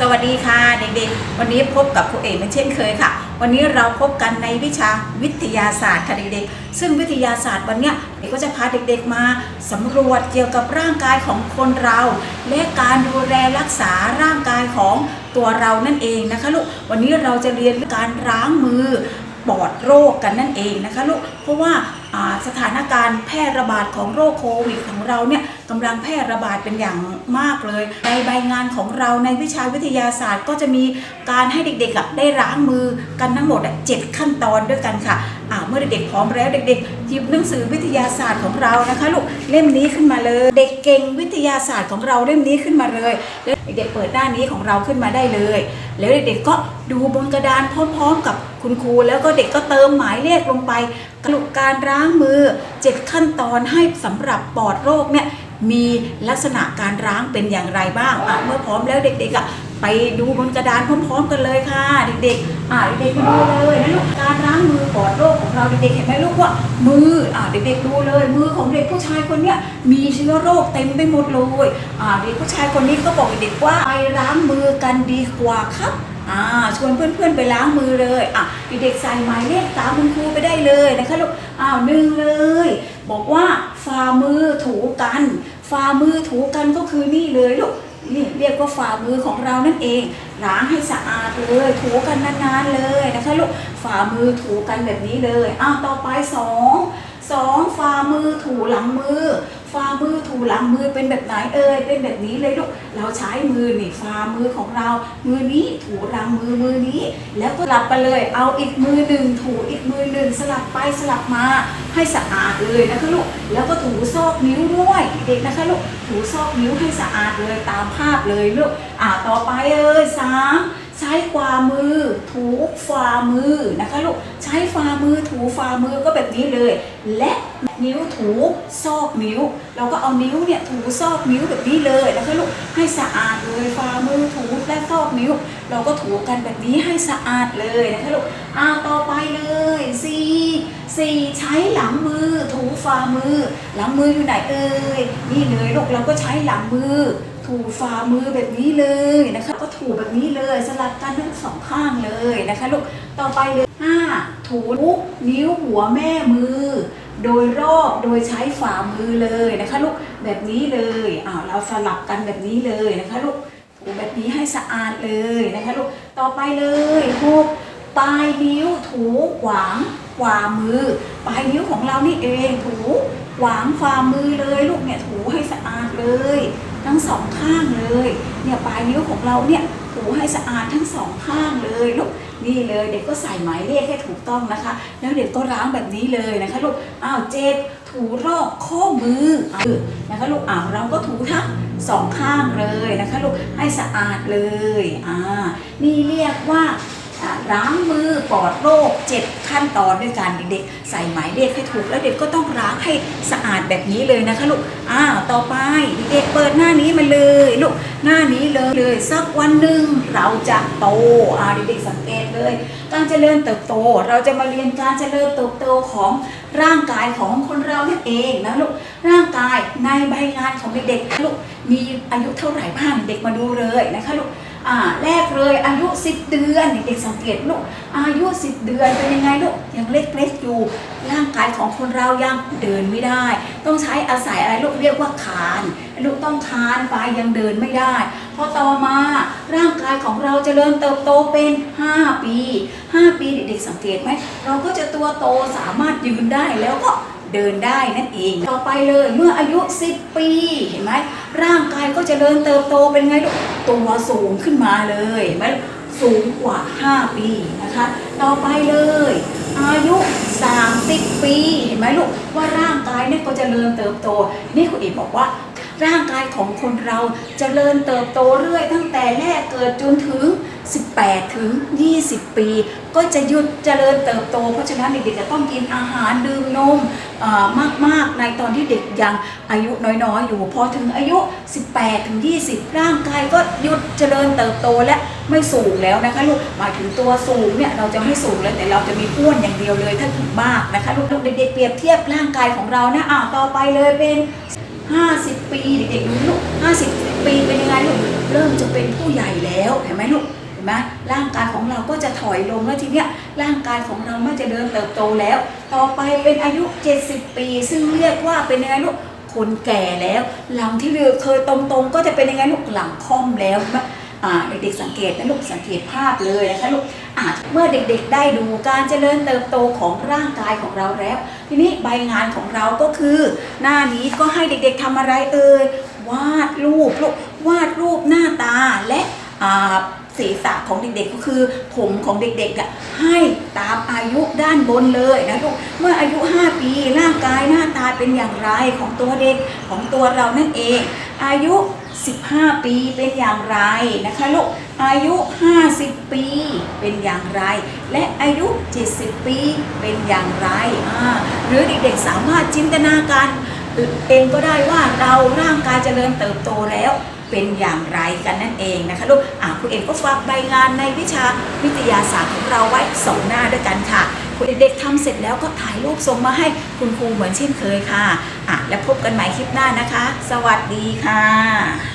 สวัสดีค่ะเด็กๆ วันนี้พบกับครูเอกเหมือนเช่นเคยค่ะ วันนี้เราพบกันในวิชาวิทยาศาสตร์ค่ะเด็กๆ ซึ่งวิทยาศาสตร์วันนี้เด็กก็จะพาเด็กๆมาสำรวจเกี่ยวกับร่างกายของคนเรา และการดูแลรักษาร่างกายของตัวเรานั่นเองนะคะลูก วันนี้เราจะเรียนการล้างมือปลอดโรคกันนั่นเองนะคะลูก เพราะว่า สถานการณ์แพร่ระบาดของโรคโควิดของเราเนี่ยกำลังแพร่ระบาดเป็นอย่างมากเลย ในใบงานของเราในวิชาวิทยาศาสตร์ก็จะมีการให้เด็กๆได้ล้างมือกันทั้งหมดเจ็ดขั้นตอนด้วยกันค่ะเมื่อเด็กๆพร้อมแล้วเด็กๆหยิบหนังสือวิทยาศาสตร์ของเรานะคะลูกเล่มนี้ขึ้นมาเลย เด็กเก่งวิทยาศาสตร์ของเราเล่มนี้ขึ้นมาเลยแล้วเด็กๆเปิดหน้านี้ของเราขึ้นมาได้เลย แล้วเด็กๆก็ดูบนกระดานพร้อมๆกับคุณครู แล้วก็เด็กก็เติมหมายเลขลงไปกลุกการล้างางมือ 7 ขั้นตอนให้สำหรับปอดโรคเนี่ยมีลักษณะการล้างเป็นอย่างไรบ้างอะเมื่อพร้อมแล้วเด็กๆอะไปดูบนกระดานพร้อมๆกันเลยค่ะ เด็กๆอะเด็กๆมาดูเลยนะลูกการล้างมือปอดโรคของเราเด็กๆเห็นไหมลูกว่า มืออะเด็กๆดูเลย มือของเด็กผู้ชายคนเนี้ยมีเชื้อโรคเต็มไปหมดเลยอะเด็กผู้ชายคนนี้ก็บอกเด็กว่าไปล้างมือกันดีกว่าครับอ่าชวนเพื่อนๆไปล้างมือเลยอะเด็กๆใส่หมายเลขตามคุณครูไปได้ เลยนะคะลูกอ้าวหนึ่งเลย บอกว่าฝ่ามือถูกันฝ่ามือถูกันก็คือนี่เลยลูกนี่เรียกว่าฝ่ามือของเรานั่นเองล้างให้สะอาดเลยถูกันนานๆเลยนะคะลูกฝ่ามือถูกันแบบนี้เลยอ้าวต่อไปสองสองฝ่ามือถูหลังมือ ฝ่ามือถูหลังมือเป็นแบบไหนเอ่ยเป็นแบบนี้เลยลูกเราใช้มือนี่ฝ่ามือของเรา มือนี้ถูหลังมือมือนี้ แล้วก็สลับไปเลย เอาอีกมือหนึ่งถูอีกมือหนึ่งสลับไปสลับมาให้สะอาดเลยนะคะลูกแล้วก็ถูซอกนิ้วด้วยเด็กนะคะลูกถูซอกนิ้วให้สะอาดเลยตามภาพเลยลูกอ่าต่อไปเอ้ยสาม ใช้ฝ่ามือ ถูฝ่ามือนะคะลูกใช้ฝ่ามือถูฝ่ามือก็แบบนี้เลย และนิ้วถูซอกนิ้ว เราก็เอานิ้วเนี่ยถูซอกนิ้วแบบนี้เลยนะคะลูกให้สะอาดเลยฝ่ามือถูและซอกนิ้ว เราก็ถูกันแบบนี้ให้สะอาดเลยนะคะลูกอ้าต่อไปเลยสี่สี่ใช้หลังมือ ถูฝ่ามือ หลังมืออยู่ไหนเอ่ยนี่เลยลูกเราก็ใช้หลังมือ ถูฝ่ามือแบบนี้เลยนะคะ ก็ถูแบบนี้เลยสลับกันทั้งสองข้างเลยนะคะลูกต่อไปเลยห้าถูนิ้วหัวแม่มือ โดยรอบโดยใช้ฝ่ามือเลยนะคะลูกแบบนี้เลยอ้าวเราสลับกันแบบนี้เลยนะคะลูกถูแบบนี้ให้สะอาดเลยนะคะลูกต่อไปเลยหกปลายนิ้วถูขวางขวามือ ปลายนิ้วของเรานี่เองถูขวางฝ่ามือเลยลูกเนี่ยถูให้สะอาดเลย ทั้งสองข้างเลยเนี่ยปลายนิ้วของเราเนี่ยถูให้สะอาดทั้งสองข้างเลยลูกนี่เลยเด็กก็ใส่หมายเลขให้ถูกต้องนะคะ แล้วเด็กก็ล้างแบบนี้เลยนะคะลูกอ้าวเจ็ดถูรอบข้อมือเออนะคะลูกอ้าวเราก็ถูทั้งสองข้างเลยนะคะลูกให้สะอาดเลยอ่านี่เรียกว่า ล้างมือปลอดโรค7ขั้นตอนด้วยกันเด็กๆ ใส่หมายเลขให้ถูกแล้วเด็กก็ต้องล้างให้สะอาดแบบนี้เลยนะคะลูกอ้าวต่อไปเด็กๆเปิดหน้านี้มาเลยลูกหน้านี้เลยเลยสักวันหนึ่งเราจะโตอ่าเด็กๆสังเกตเลย การเจริญเติบโตเราจะมาเรียนการเจริญเติบโตของร่างกายของคนเรานั่นเองนะลูกร่างกายในใบงานของเด็กๆลูกมีอายุเท่าไหร่บ้างเด็กมาดูเลยนะคะลูก แรกเลยอายุ 10 เดือนเด็กๆสังเกตลูกอายุ 10 เดือนเป็นยังไงลูกยังเล็กๆอยู่ร่างกายของคนเรายังเดินไม่ได้ ต้องใช้อาศัยอะไรลูกเรียกว่าคานลูกต้องคานไปยังเดินไม่ได้พอต่อมาร่างกายของเราจเจริญเติบโตเป็น 5 ปี 5 ปีเด็กๆสังเกตไหมเราก็จะตัวโตสามารถยืนได้แล้วก็ เดินได้นั่นเอง ต่อไปเลยเมื่ออายุ 10 ปีเห็นไหมร่างกายก็จะเริ่มเติบโตเป็นไงลูกตัวสูงขึ้นมาเลยเห็นไหมสูงกว่า 5 ปีนะคะ ต่อไปเลย อายุ 30 ปี เห็นไหมลูกว่าร่างกายเนี่ยก็จะเริ่มเติบโต นี่คุณเอกบอกว่า ร่างกายของคนเราจเจริญเติบโตเรื่อย ตั้งแต่แรกเกิดจนถึง 18 ถึง 20 ปี ก็จะหยุดเจริญเติบโต เพราะฉะนั้นเด็กๆจะต้องกินอาหารดื่มนมอ่อมากๆ ในตอนที่เด็กยังอายุน้อยๆ อยู่พอถึงอายุ 18 ถึง 20 ร่างกายก็หยุดเจริญเติบโตและไม่สูงแล้วนะคะลูกหมายถึงตัวสูงเนี่ยเราจะไม่สูงเลยแต่เราจะมีอ้วนอย่างเดียวเลยถ้าถึงมากนะคะลูกเด็กๆเปรียบเทียบร่างกายของเรานะอ้าต่อไปเลยเป็น ห้าสิบปีเด็กๆดูลูก50ปีเป็นยังไงลูกเริ่มจะเป็นผู้ใหญ่แล้วเห็นไหมลูกเห็นไหมร่างกายของเราก็จะถอยลงแล้วทีเนี้ยร่างกายของเราไม่จะเดินเติบโตแล้ว ต่อไปเป็นอายุ 70 ปี ซึ่งเรียกว่าเป็นยังไงลูกคนแก่แล้วหลังที่เราเคยตรงๆก็จะเป็นยังไงลูกหลังค่อมแล้วใช่ไหม เด็กๆสังเกตนะลูกสังเกตภาพเลยนะคะลูกอะเมื่อเด็กๆได้ดูการเจริญเติบโตของร่างกายของเราแล้ว ทีนี้ใบงานของเราก็คือ หน้านี้ก็ให้เด็กๆทำอะไรเอ่ยวาดรูปลูกวาดรูปหน้าตาและศีรษะของเด็กๆก็คือ ผมของเด็กๆอะให้ตามอายุด้านบนเลยนะลูกเมื่ออายุ 5 ปีร่างกายหน้าตาเป็นอย่างไรของตัวเด็กของตัวเรานั่นเอง อายุ 15 ปีเป็นอย่างไรนะคะลูกอายุ 50 ปีเป็นอย่างไร และอายุ 70 ปีเป็นอย่างไรอ่าหรือเด็กๆสามารถจินตนาการเองก็ได้ว่าเราร่างกายเจริญเติบโตแล้ว เป็นอย่างไรกันนั่นเองนะคะลูกอ่าคุณเอกก็ฝากใบงานในวิชาวิทยาศาสตร์ของเราไว้สองหน้าด้วยกันค่ะคุณเด็กๆทำเสร็จแล้วก็ถ่ายรูปส่งมาให้คุณครูเหมือนเช่นเคยค่ะอะ แล้วพบกันใหม่คลิปหน้านะคะ สวัสดีค่ะ